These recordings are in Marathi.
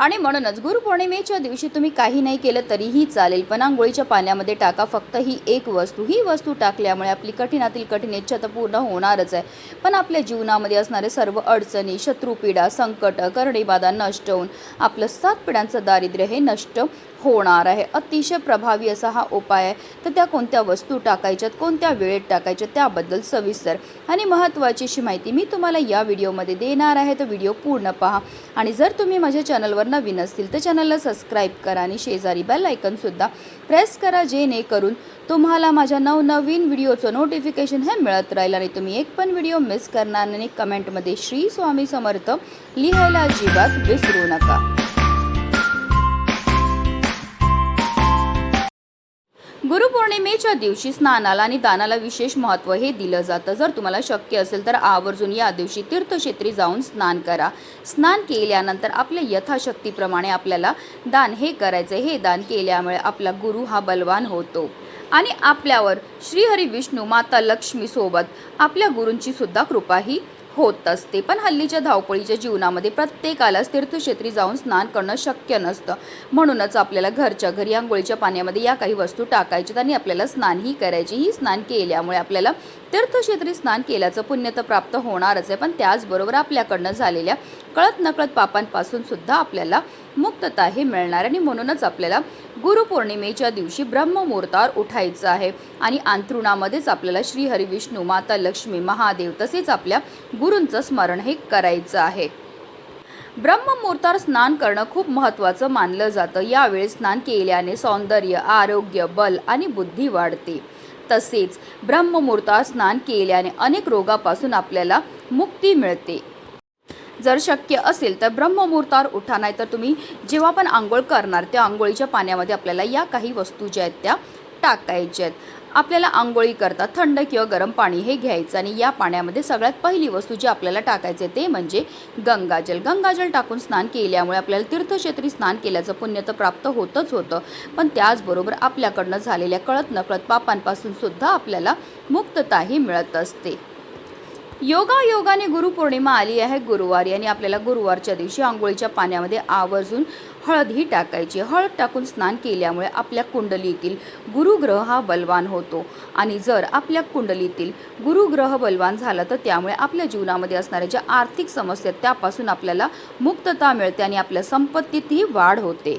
आणि म्हणूनच गुरुपौर्णिमेच्या दिवशी तुम्ही काही नाही केलं तरीही चालेल. पण आंघोळीच्या पाण्यामध्ये टाका फक्त ही एक वस्तू. ही वस्तू टाकल्यामुळे आपली कठीणातील कठीण इच्छा तर पूर्ण होणारच आहे. पण आपल्या जीवनामध्ये असणारे सर्व अडचणी शत्रुपीडा संकट करणीबाधा नष्ट होऊन आपलं सात पिढ्यांचं दारिद्र्य हे नष्ट होणार आहे. अतिशय प्रभावी असा हा उपाय आहे. तर त्या कोणत्या वस्तू टाकायच्यात कोणत्या वेळेत टाकायच्या त्याबद्दल सविस्तर आणि महत्त्वाची अशी माहिती मी तुम्हाला या व्हिडिओमध्ये देणार आहे. तर व्हिडिओ पूर्ण पहा. आणि जर तुम्ही माझ्या चॅनलवर नवीन असतील तर चॅनलला सबस्क्राईब करा आणि शेजारी बेल आयकनसुद्धा प्रेस करा जेणेकरून तुम्हाला माझ्या नवनवीन व्हिडिओचं नोटिफिकेशन हे मिळत राहील आणि तुम्ही एक पण व्हिडिओ मिस करणार नाही. कमेंटमध्ये श्री स्वामी समर्थ लिहायला अजिबात विसरू नका. गुरुपौर्णिमेच्या दिवशी स्नानाला आणि दानाला विशेष महत्त्व हे दिलं जातं. जर तुम्हाला शक्य असेल तर आवर्जून या दिवशी तीर्थक्षेत्री जाऊन स्नान करा. स्नान केल्यानंतर आपल्या यथाशक्तीप्रमाणे आपल्याला दान हे करायचं हे दान केल्यामुळे आपला गुरु हा बलवान होतो. आणि आपल्यावर श्रीहरी विष्णू माता लक्ष्मीसोबत आपल्या गुरूंची सुद्धा कृपा ही होत असते. पण हल्लीच्या धावपळीच्या जीवनामध्ये प्रत्येकालाच तीर्थक्षेत्री जाऊन स्नान करणं शक्य नसतं. म्हणूनच आपल्याला घरच्या घरी आंघोळीच्या पाण्यामध्ये या काही वस्तू टाकायच्यात आणि आपल्याला स्नानही करायची. ही स्नान केल्यामुळे आपल्याला तीर्थक्षेत्री स्नान केल्याचं पुण्य तर प्राप्त होणारच आहे. पण त्याचबरोबर आपल्याकडनं झालेल्या कळत नकळत पापांपासून सुद्धा आपल्याला मुक्तता हे मिळणार आणि म्हणूनच आपल्याला गुरुपौर्णिमेच्या दिवशी ब्रह्ममुहूर्तावर उठायचं आहे. आणि अंथरुणामध्येच आपल्याला श्री हरिविष्णू माता लक्ष्मी महादेव तसेच आपल्या गुरूंचं स्मरण हे करायचं आहे. ब्रह्ममुहूर्तावर स्नान करणं खूप महत्त्वाचं मानलं जातं. यावेळी स्नान केल्याने सौंदर्य आरोग्य बल आणि बुद्धी वाढते. तसेच ब्रह्ममुहूर्तावर स्नान केल्याने अनेक रोगापासून आपल्याला मुक्ती मिळते. जर शक्य असेल तर ब्रह्ममुहूर्तावर उठा नाही तर तुम्ही जेव्हा पण आंघोळ करणार त्या आंघोळीच्या पाण्यामध्ये आपल्याला या काही वस्तू ज्या आहेत त्या टाकायच्या आहेत. आपल्याला आंघोळी करता थंड किंवा गरम पाणी हे घ्यायचं आणि या पाण्यामध्ये सगळ्यात पहिली वस्तू जी आपल्याला टाकायचे ते म्हणजे गंगाजल. गंगाजल टाकून स्नान केल्यामुळे आपल्याला तीर्थक्षेत्री स्नान केल्याचं पुण्य तर प्राप्त होतच होतं. पण त्याचबरोबर आपल्याकडनं झालेल्या कळत नकळत पापांपासून सुद्धा आपल्याला मुक्तताही मिळत असते. योगा योगाने गुरुपौर्णिमा आली आहे. गुरुवारी आणि आपल्याला गुरुवारच्या दिवशी आंघोळीच्या पाण्यामध्ये आवर्जून हळदही टाकायची. हळद टाकून स्नान केल्यामुळे आपल्या कुंडलीतील गुरुग्रह हा बलवान होतो. आणि जर आपल्या कुंडलीतील गुरुग्रह बलवान झाला तर त्यामुळे आपल्या जीवनामध्ये असणाऱ्या ज्या आर्थिक समस्या आहेत, त्यापासून आपल्याला मुक्तता मिळते आणि आपल्या संपत्तीतही वाढ होते.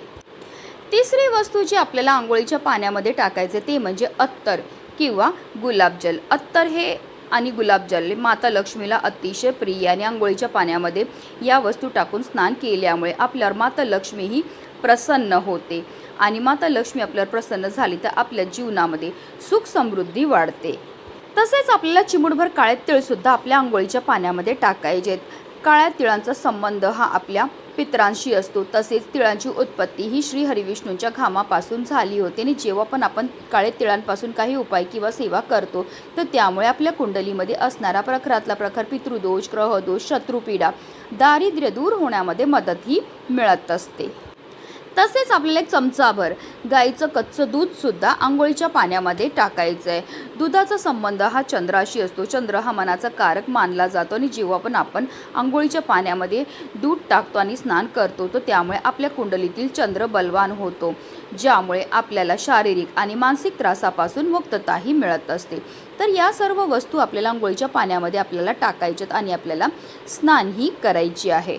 तिसरी वस्तू जी आपल्याला आंघोळीच्या पाण्यामध्ये टाकायचे ते म्हणजे अत्तर किंवा गुलाबजल. अत्तर हे आणि गुलाबजल माता लक्ष्मीला अतिशय प्रिय आणि आंघोळीच्या पाण्यामध्ये या वस्तू टाकून स्नान केल्यामुळे आपल्यावर माता लक्ष्मी ही प्रसन्न होते. आणि माता लक्ष्मी आपल्यावर प्रसन्न झाली तर आपल्या जीवनामध्ये सुख समृद्धी वाढते. तसेच आपल्याला चिमूटभर काळे तिळसुद्धा आपल्या आंघोळीच्या पाण्यामध्ये टाकायचे काळ्या तिळांचा संबंध हा आपल्या पितरांशी असतो तसेच तिळांची उत्पत्ती ही श्री हरिविष्णूंच्या घामापासून झाली होती आणि जेव्हा पण आपण काळे तिळांपासून काही उपाय किंवा सेवा करतो तर त्यामुळे आपल्या कुंडलीमध्ये असणारा प्रखरातला प्रखर पितृदोष ग्रहदोष शत्रुपीडा दारिद्र्य दूर होण्यामध्ये मदतही मिळत असते. तसेच आपल्याला एक चमचाभर गाईचं कच्चं दूधसुद्धा आंघोळीच्या पाण्यामध्ये टाकायचं आहे दुधाचा संबंध हा चंद्राशी असतो. चंद्र हा मनाचा कारक मानला जातो आणि जेव्हा पण आपण आंघोळीच्या पाण्यामध्ये दूध टाकतो आणि स्नान करतो तर त्यामुळे आपल्या कुंडलीतील चंद्र बलवान होतो ज्यामुळे आपल्याला शारीरिक आणि मानसिक त्रासापासून मुक्तताही मिळत असते. तर या सर्व वस्तू आपल्याला आंघोळीच्या पाण्यामध्ये आपल्याला टाकायच्यात आणि आपल्याला स्नानही करायची आहे.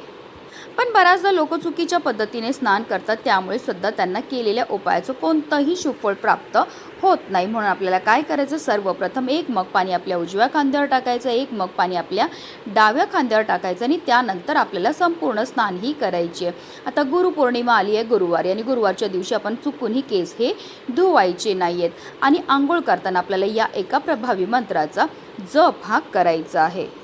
पण बऱ्याचदा लोक चुकीच्या पद्धतीने स्नान करतात त्यामुळे सुद्धा त्यांना केलेल्या उपायाचं कोणतंही सुफळ प्राप्त होत नाही. म्हणून आपल्याला काय करायचं? सर्वप्रथम एक मग पाणी आपल्या उजव्या खांद्यावर टाकायचं एक मग पाणी आपल्या डाव्या खांद्यावर टाकायचं आणि त्यानंतर आपल्याला संपूर्ण स्नानही करायची आहे. आता गुरुपौर्णिमा आली आहे गुरुवारी आणि गुरुवारच्या दिवशी आपण चुकूनही केस हे धुवायचे नाही आहेत आणि आंघोळ करताना आपल्याला या एका प्रभावी मंत्राचा जप हा करायचा आहे.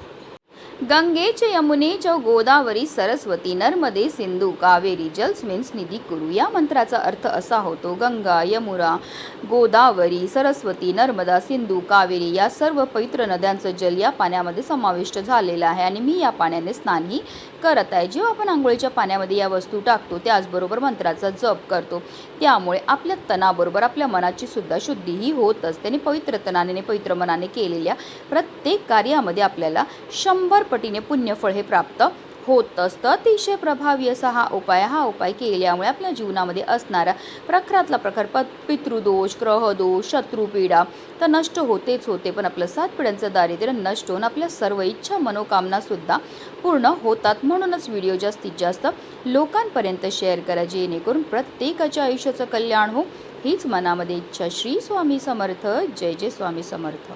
गंगेच च यमुने च गोदावरी सरस्वती नर्मदे सिंधू कावेरी जलस्मिन्स निधी कुरु. या मंत्राचा अर्थ असा होतो गंगा यमुना गोदावरी सरस्वती नर्मदा सिंधू कावेरी या सर्व पवित्र नद्यांचं जल या पाण्यामध्ये समाविष्ट झालेलं आहे आणि मी या पाण्याने स्नानही करत आहे. जेव्हा आपण आंघोळीच्या पाण्यामध्ये या वस्तू टाकतो त्याचबरोबर मंत्राचा जप करतो त्यामुळे आपल्या तणाबरोबर आपल्या मनाची सुद्धा शुद्धीही होत असते आणि पवित्र तणाने पवित्र मनाने केलेल्या प्रत्येक कार्यामध्ये आपल्याला शंभर पटीने पुण्यफळ हे प्राप्त होत असतं. अतिशय प्रभावी असा हा उपाय हा उपाय केल्यामुळे आपल्या जीवनामध्ये असणारा प्रखरातला प्रखर प पितृदोष ग्रहदोष शत्रुपीडा तर नष्ट होतेच होते. पण आपलं सात पिढ्यांचं दारिद्र्य नष्ट होऊन आपल्या सर्व इच्छा मनोकामनासुद्धा पूर्ण होतात. म्हणूनच व्हिडिओ जास्तीत जास्त लोकांपर्यंत शेअर करा. जेणेकरून प्रत्येकाच्या आयुष्याचं कल्याण हो हीच मनामध्ये इच्छा. श्री स्वामी समर्थ. जय जय स्वामी समर्थ.